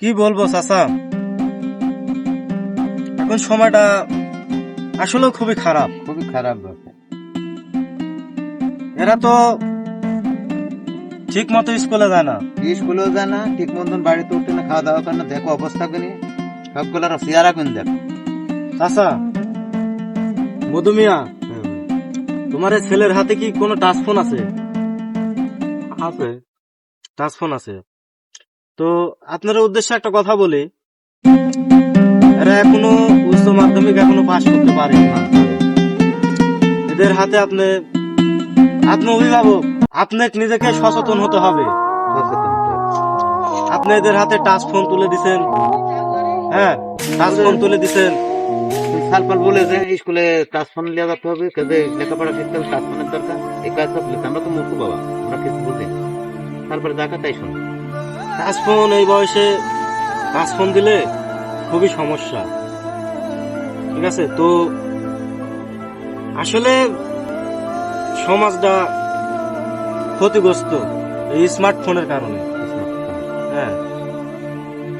কি বলব চাচা? এখন সময়টা আসলেও খুবই খারাপ। খুবই খারাপ এরা তো ঠিক মতো স্কুলে যায় না। স্কুলেও যায় না ঠিক মতন বাড়িতে উঠে না খাওয়া দাওয়া করে না দেখো অবস্থা করি সবগুলোর চেহারা কোন দেখো? চাচা মধুমিয়া তোমার ছেলের হাতে কি কোনো টাচ ফোন আছে? আছে। টাচ ফোন আছে? তো আপনার উদ্দেশ্যে একটা কথা বলি। এরা এখনও উচ্চ মাধ্যমিক এখনও পাশ করতে পারে না এদের হাতে আপনি আপনি অভিভাবক আপনাকে নিজেকে সচেতন হতে হবে। আপনি এদের হাতে টাচ ফোন তুলে দিছেন। হ্যাঁ টাচ ফোন তুলে দিছেন। সালপাল বলে যে স্কুলে টাচ ফোন লিয়ে যেতে হবে, কাজে লেখাপড়া শিখতে টাচ ফোনের দরকার। এই কাজ আমরা তো মূর্খ বাবা, আমরা কিছু বুঝি। তারপরে দেখা তাই শোনো। টাচ ফোন এই বয়সে টাচ ফোন দিলে খুবই সমস্যা। ঠিক আছে? তো আসলে সমাজটা ক্ষতিগ্রস্ত এই স্মার্টফোনের কারণে। হ্যাঁ।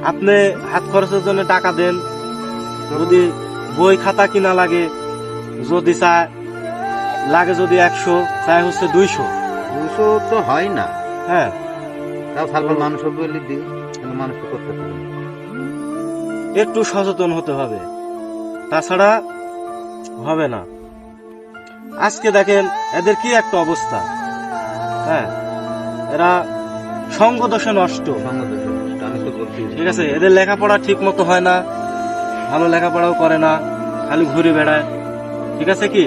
আপনি হাত খরচের জন্য টাকা দেন যদি বই খাতা কিনা লাগে যদি চায় লাগে যদি একশো চায় হচ্ছে দুইশো। দুশো তো হয় না। হ্যাঁ। তাও মানুষ বলে দিই কিন্তু মানুষ তো করতে পারে একটু সচেতন হতে হবে। তাছাড়া হবে না। আজকে দেখেন এদের কি একটা অবস্থা? হ্যাঁ এরা সঙ্গ দোষে নষ্ট নষ্ট। আমি তো বলছি। ঠিক আছে এদের লেখাপড়া ঠিক মতো হয় না ভালো লেখাপড়াও করে না খালি ঘুরে বেড়ায়। ঠিক আছে কি?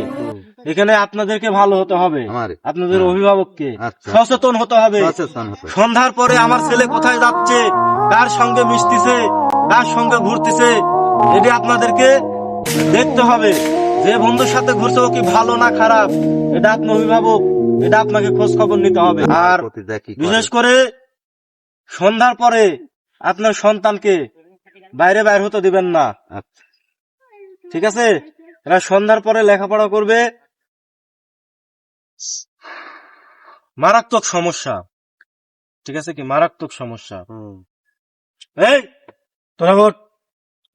এখানে আপনাদেরকে ভালো হতে হবে। আপনাদের অভিভাবককে। আচ্ছা। সচেতন হতে হবে। সন্ধ্যার পরে আমার ছেলে কোথায় যাচ্ছে কার সঙ্গে মিশতেছে কার সঙ্গে ঘুরতেছে এটি আপনাদেরকে দেখতে হবে। যে বন্ধুর সাথে ঘুরছে কি ভালো না খারাপ এটা আপনার অভিভাবক এটা আপনাকে খোঁজ খবর নিতে হবে। আর। বিশেষ করে সন্ধ্যার পরে আপনার সন্তানকে বাইরে বাইর হতে দিবেন না। আচ্ছা। ঠিক আছে? এরা সন্ধ্যার পরে লেখাপড়া করবে। মারাত্মক সমস্যা। ঠিক আছে কি? মারাত্মক সমস্যা। এই তোরা ভোট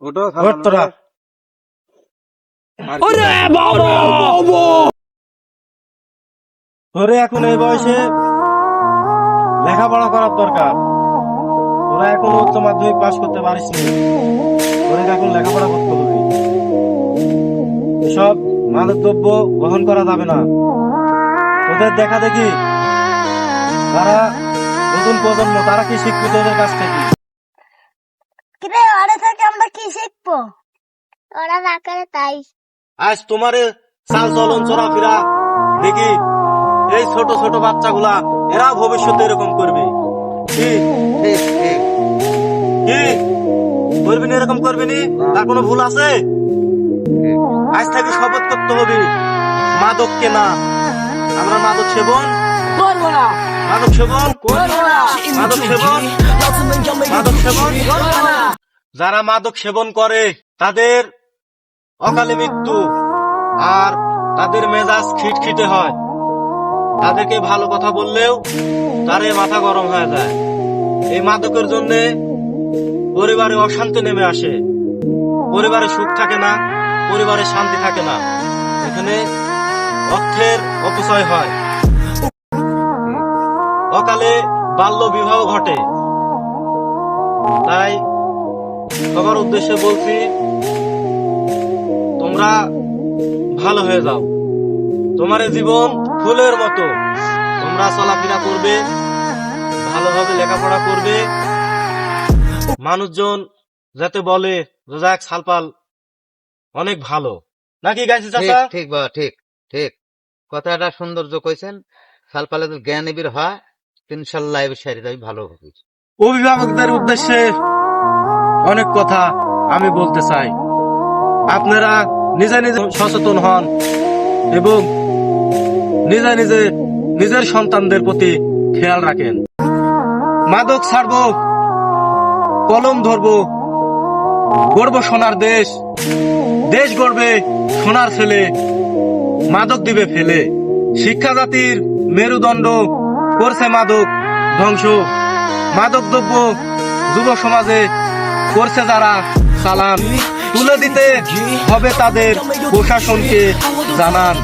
ওটা ভোট তোরা। তোরে এখন এই বয়সে লেখাপড়া করার দরকার। তোরা এখন উচ্চ মাধ্যমিক পাশ করতে পারিস নি। তোরে এখন লেখাপড়া করতে হবে। এসব মাদক দ্রব্য গ্রহণ করা যাবে না। তোদের দেখা দেখি। তারা নতুন প্রজন্ম তারা কি শিখবে তোদের কাছ থেকে? কিরে ওরা থেকে আমরা কি শিখব? ওরা না করে তাই। আজ তোমার চাল চলন চলাফেরা দেখি। এই ছোট ছোট বাচ্চাগুলা এরা ভবিষ্যতে এরকম করবে। কি? কি? করবি না এরকম করবি নি? তার কোনো ভুল আছে? আজ থেকে শপথ করতে হবে। মাদক কেনা আমরা মাদক সেবন। করব না মাদক সেবন। মাদক সেবন। মাদক সেবন। যারা মাদক সেবন করে তাদের অকালে মৃত্যু আর তাদের মেজাজ খিটখিটে হয়। তাদেরকে ভালো কথা বললেও তারে মাথা গরম হয়ে যায়। এই মাদকের জন্য পরিবারে অশান্তি নেমে আসে। পরিবারে সুখ থাকে না পরিবারে শান্তি থাকে না। এখানে অর্থের অপচয় হয়। অকালে বাল্য বিবাহ ঘটে। তাই সবার উদ্দেশ্যে বলছি, তোমরা ভালো হয়ে যাও। তোমার জীবন ফুলের মতো। তোমরা চলাফেরা করবে, ভালোভাবে লেখাপড়া করবে। মানুষজন যাতে বলে যাক, সালপাল অনেক ভালো। নাকি গাইছি চাচা? ঠিক বাবা ঠিক ঠিক। কথাটা সৌন্দর্য কইছেন সালপালে যদি জ্ঞান এবির হয়, ইনশাল্লাহ এবার সারি যাবি ভালো হবে। অভিভাবকদের উদ্দেশ্যে অনেক কথা আমি বলতে চাই। আপনারা নিজে নিজে সচেতন হন এবং নিজে নিজে নিজের সন্তানদের প্রতি খেয়াল রাখেন। মাদক ছাড়বো, কলম ধরবো গর্ব সোনার দেশ। দেশ গড়বে সোনার ছেলে। মাদক দিবে ফেলে। শিক্ষা জাতির মেরুদণ্ড করছে মাদক ধ্বংস। মাদক দ্রব্য যুব সমাজে করছে যারা চালান তুলে দিতে হবে তাদের প্রশাসনকে জানান।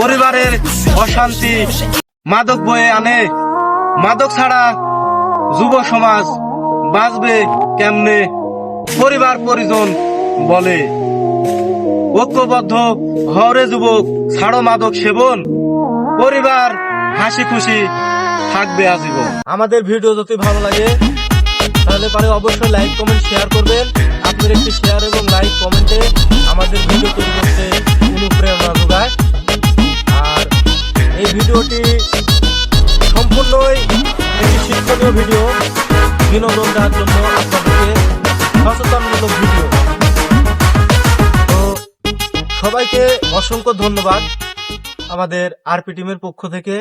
পরিবারের অশান্তি মাদক বয়ে আনে। মাদক ছাড়া যুব সমাজ বাঁচবে কেমনে? পরিবার পরিজন বলে। ঐক্যবদ্ধ হরে যুবক, ছাড়ো মাদক সেবন। পরিবার হাসি খুশি থাকবে আজীবন। আমাদের ভিডিও যদি ভালো লাগে, তাহলে পারে অবশ্যই লাইক, কমেন্ট, শেয়ার করবেন। আপনার একটি শেয়ার এবং লাইক, কমেন্টে আমাদের ভিডিও তৈরি করতে অনুপ্রেরণা যোগায়। আর এই ভিডিওটি সম্পূর্ণই একটি শিক্ষণীয় ভিডিও, বিনোদন দেওয়ার জন্য। সবাইকে অসংখ্য ধন্যবাদ আমাদের আরপি টিমের পক্ষ থেকে।